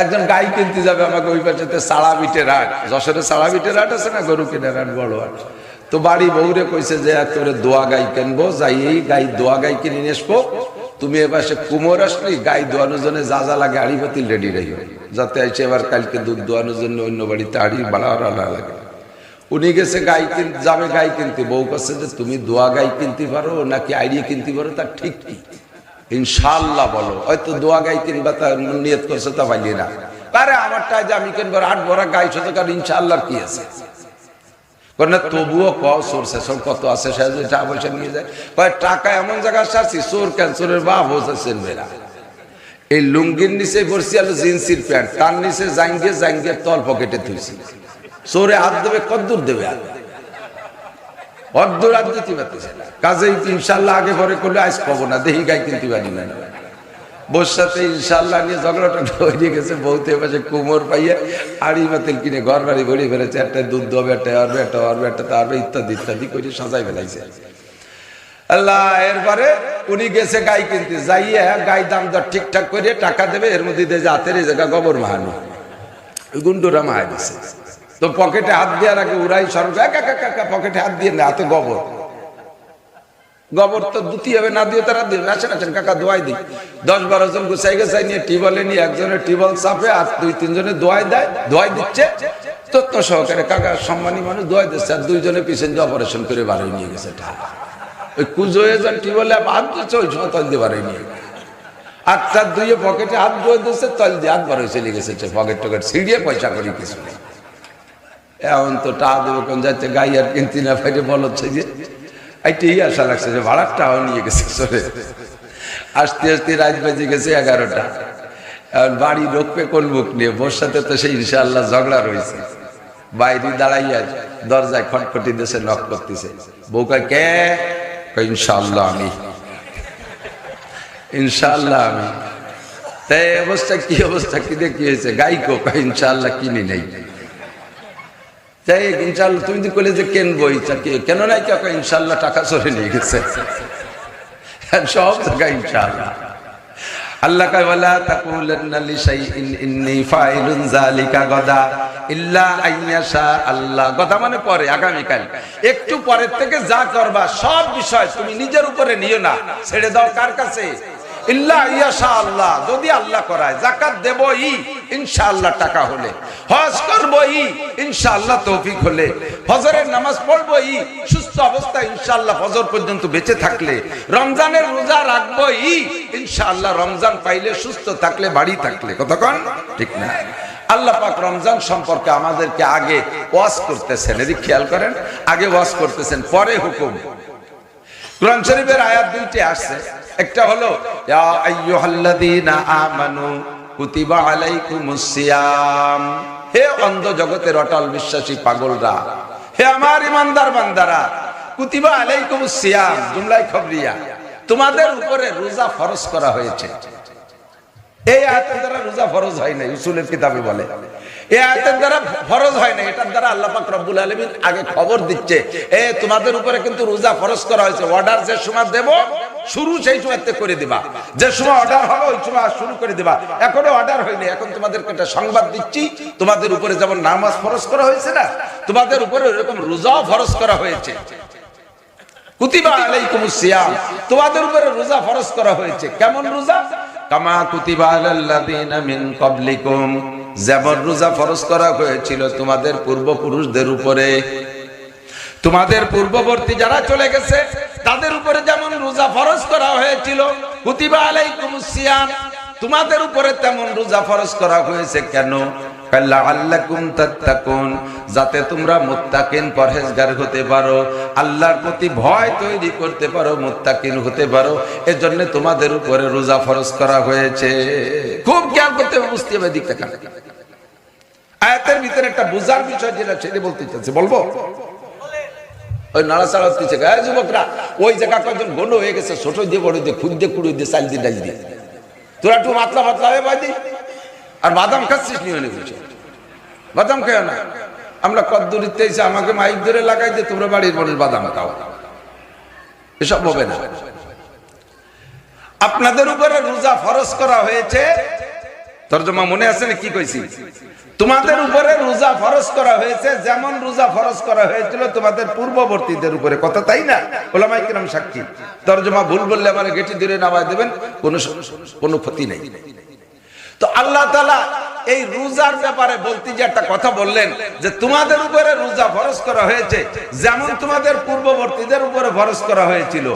একজন গাই কিনতে যাবে, আমাকে ওই পাশে সাড়া বিটের হাট যশোরে সাড়া বিটের হাট আছে না, গরু কেনার হাট বড় হাট তো বাড়ি বউরে কইছে যে একেবারে দোয়া গাই কিনবো, যাই এই গাই দোয়া গাই কিনে নিয়ে আসব। তুমি এ পাশে কুমোর আসলি, গাই দোয়ানোর জন্য যা যা লাগে আড়ি বাতিল রেডি রইও। যাতে এসে এবার কালকে দুধ দোয়ানোর জন্য অন্য বাড়িতে আড়ি বাড়া আলা লাগে। উনি গেছে গাই কিনতে যাবে গাই কিনতে। বউ কাছে যে, তুমি দোয়া গাই কিনতে পারো, নাকি আইডি কিনতে পারো, তার ঠিক কি? ইনশাল্লাহ বলো। হয়তো দোয়া গাই কিনবা তা নিয়ত করছে তা পাইলি না। আরে আমারটা যে আমি কিনবো আট ভরা গাই শুধু কারণ ইনশাল্লাহ কি আছে? তবুও ক সোর কত আছে, সে নিয়ে যায়। টাকা এমন জায়গায় সারছি সোর ক্যান্সারের বাপ মেয়েরা এই লুঙ্গির নিচে পড়ছি আলো জিন্সির প্যান্ট, তার নিচে জাঙ্গিয়ে জাঙ্গিয়ে তল পকেটে তুলছি সোরে হাত দেবে কদ্দূর দেবে হাত? অর্ধ রাত দিতে পারতেছে না ইনশাল্লাহ আগে পরে করলে আজ পাবো না, দেহি গাই কিনতে পারি না বোর ইনশাল্লাহ নিয়ে ঝগড়াটা হয়ে গেছে, বউতে পাশে কুমোর পাইয়া আড়ি বাতিল কিনে ঘর বাড়ি ভরি ফেলেছে একটা দুধ দেবে একটা আরবে একটা আরবে একটা তারবে ইত্যাদি ইত্যাদি করে সাজাই ফেলাইছে। আল্লাহ, এরপরে উনি গেছে গাই কিনতে, যাইয়া গাই দাম দর ঠিকঠাক করে টাকা দেবে, এর মধ্যে দিয়ে জাতের এই জায়গা গোবর মাহানো গুন্ডুরা মাহাই দিছে। তো পকেটে হাত দেওয়ার আগে উড়াই সরব একা একা পকেটে হাত দিয়ে না হাতে গোবর। গোবর তো দুটি হবে, না দিয়ে তারা দিয়ে, আসেন আসেন, কাকা, দোয়াই দিই। দশ বারো জন গুছাই গেছাই নিয়ে টিবলে নিয়ে একজনের টিবল চাপে আর দুই, তিনজনে দোয়াই দেয়, দোয়াই দিচ্ছে। তত্ত্ব সহকারে কাকা সম্মানী মানুষ দোয়াই দিচ্ছে আর দুইজনে পিছন দিয়ে অপারেশন করে বারোই নিয়ে গেছে ওই কুজো এজন টিবলে হাত দিচ্ছে ওই সময় তল দিয়ে বারোই নিয়ে আর তার দুইয়ে পকেটে হাত ধুয়ে দিচ্ছে, তল দিয়ে হাত বারোই চলে গেছে পকেট টকেট ছিঁড়িয়ে পয়সা করি কিছু নেই। এখন তো টাকা দেবো কোন যাচ্ছে গাই আর কিনতে না ফাইটে বলছে যে। এইটাই আশা লাগছে যে ভাড়ার নিয়ে গেছে চলে আস্তে আস্তে রাত বেজে গেছে এগারোটা। এখন বাড়ি রোকবে কোন বুক নিয়ে? বোর সাথে তো সেই ইনশাআল্লাহ ঝগড়া রয়েছে। বাইরে দাঁড়াইয়া দরজায় খটখটি দেশে নক করতেছে। বউকা কে? ইনশাআল্লাহ আমি। ইনশাআল্লাহ আমি। তাই অবস্থা কি অবস্থা কি দিয়ে কি হয়েছে? গাই কো কয়, ইনশাআল্লাহ কিনি নেই। তাই ইনশাল্লাহ তুমি কলে যে কেনবো ইচ্ছা কে কেন নাই ইনশাল্লাহ টাকা চলে নিয়ে গেছে। সব জায়গায় ইনশাআল্লাহ। আল্লাহ গাদা আল্লাহ। কথা মানে পরে একটু পরের থেকে যা করবা, সব বিষয় তুমি নিজের উপরে নিও না। ছেড়ে দাও কার কাছে? যদি আল্লাহ করায় জাকাত দেবই টাকা হলে। হজ করবই তৌফিক হলে। নামাজ পড়বই, সুস্থ অবস্থায় পর্যন্ত বেঁচে থাকলে। রমজানের রোজা রাখবই, ইনশাআল্লাহ রমজান পাইলে সুস্থ থাকলে, বাড়ি থাকলে। কতক্ষণ ঠিক না? আল্লাহ পাক রমজান সম্পর্কে আমাদেরকে আগে ওয়াজ করতেছেন। এদিক খেয়াল করেন? আগে ওয়াজ করতেছেন, পরে হুকুম। কোরআন শরীফের আয়াত দুইটি আসছে। একটা হলো, ইয়া আইয়ুহাল্লাযীনা আমানু কুতিবা আলাইকুমুস সিয়াম। হে অন্ধ জগতের অটল বিশ্বাসী পাগলরা, হে আমার ইমানদার বান্দারা, কুতিবা আলাইকুমুস সিয়াম জুমলাই খবরিয়া, তোমাদের উপরে রোজা ফরজ করা হয়েছে। এই আয়াতের দ্বারা রোজা ফরজ হয় না উসুলের কিতাবে বলে। এই আয়াতের দ্বারা ফরজ হয় না, এটার দ্বারা আল্লাহ পাক রব্বুল আলামিন আগে খবর দিচ্ছে। এ, তোমাদের উপরে কিন্তু রোজা ফরজ করা হয়েছে। অর্ডার যে সময় দেব, শুরু সেই সময়তে করে দিবা। যে সময় অর্ডার হবে, ওই সময় শুরু করে দিবা। এখনও অর্ডার হয়নি, এখন তোমাদেরকে একটা সংবাদ দিচ্ছি। তোমাদের উপরে যেমন নামাজ ফরজ করা হয়েছে না, তোমাদের উপরে এরকম রোজাও ফরজ করা হয়েছে। কুতিবা আলাইকুমুস সিয়াম। তোমাদের উপরে রোজা ফরজ করা হয়েছে। কেমন রোজা? কামা কুতিবা আলাল্লাযিনা মিন ক্বাবলিকুম। যেমন রোজা ফরজ করা হয়েছিল তোমাদের পূর্বপুরুষদের উপরে। তোমাদের পূর্ববর্তী যারা চলে গেছে, তাদের উপরে যেমন রোজা ফরজ করা হয়েছিল, কুতিবা আলাইকুম সিয়াম, তোমাদের উপরে তেমন রোজা ফরজ করা হয়েছে কেন? যাতে তোমরা মুত্তাকিন পরহেজগার হতে পারো। আল্লাহর প্রতি ভয় তৈরি করতে পারো, মুত্তাকিন হতে পারো। এজন্য তোমাদের উপরে রোজা ফরজ করা হয়েছে। খুব জ্ঞান করতে হবে, বুঝতে হবে দিকটা কেন আয়াতের ভিতরে একটা বুঝার বিষয় যেটা বলতে চাচ্ছে বলব? ওই নাড়াচাড়া হচ্ছে গায়ে যুবকরা, ওই জায়গা হয়ে গেছে, ছোট দিয়ে, বড় দিয়ে দিয়ে কুড়ি দিয়ে চাল দিয়ে দিয়ে। তোরা একটু মাতলা মাতলা হয়ে বাদি আর বাদাম খাচ্ছিস নিয়ে কিছু বাদাম খেয়ে না। আমরা কদ্দুরিতে এসে আমাকে মাইক ধরে লাগাই দিয়ে তোমরা বাড়ির মানুষ বাদাম খাও। এসব হবে না। আপনাদের উপরে রোজা ফরজ করা হয়েছে। তর্জমা, মনে আছে না কি কইছি? তোমাদের উপরে রোজা ফরজ করা হয়েছে, যেমন রোজা ফরজ করা হয়েছিল তোমাদের পূর্ববর্তীদের উপরে। কথা তাই না? ওলামাই কিরাম সাক্ষী। তর্জমা ভুল বললে আমার গেটি ধরে নামায় দেবেন, কোনো কোনো ক্ষতি নেই। তো আল্লাহ তালা এই রোজার ব্যাপারে বলতে যে একটা কথা বললেন যে তোমাদের উপরে রোজা ফরজ করা হয়েছে, যেমন তোমাদের পূর্ববর্তীদের উপরে ফরজ করা হয়েছিল।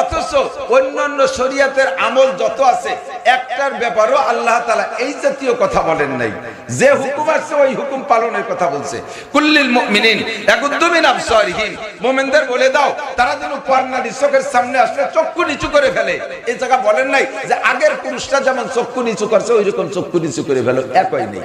অথচ অন্যান্য শরিয়াতের আমল যত আছে, একটার ব্যাপারও আল্লাহ তালা এই জাতীয় কথা বলেন নাই। যে হুকুম আছে, ওই হুকুম পালনের কথা বলছে। কুল্লিল আবসারিহিম মুমিনদের বলে দাও, তারা যেন পর্ণালী চোখের সামনে আসলে চক্ষু নিচু করে ফেলে। এই জায়গা বলেন নাই যে আগের পুরুষরা যেমন চক্ষু নিচু করছে ওই রকম চক্ষু নিচু করে ফেলো, একই নেই।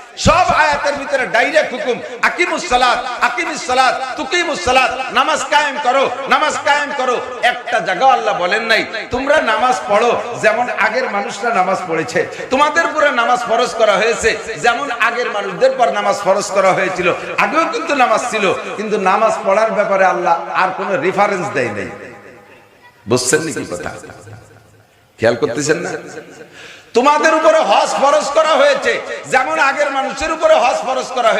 সব আয়াতের ভিতরে ডাইরেক্ট হুকুম, আকিমুস সালাত, আকিমিস সালাত, তুকিমুস সালাত, নামাজ কায়েম করো, নামাজ কায়েম করো। একটা জায়গা আল্লাহ বলেন নাই, তোমরা নামাজ পড়ো যেমন আগের মানুষরা নামাজ পড়েছে। তোমাদের উপরে নামাজ ফরজ করা হয়েছে যেমন আগের মানুষদের পর নামাজ ফরজ করা হয়েছিল। আগেও কিন্তু নামাজ ছিল, কিন্তু নামাজ পড়ার ব্যাপারে আল্লাহ আর কোনো রেফারেন্স দেয় নাই। বুঝছেন নাকি কথা? খেয়াল করতেছেন না? তোমাদের উপরে হজ ফরজ করা হয়েছে যেমন আগের মানুষের উপরে হজ ফরজ করা হয়েছে।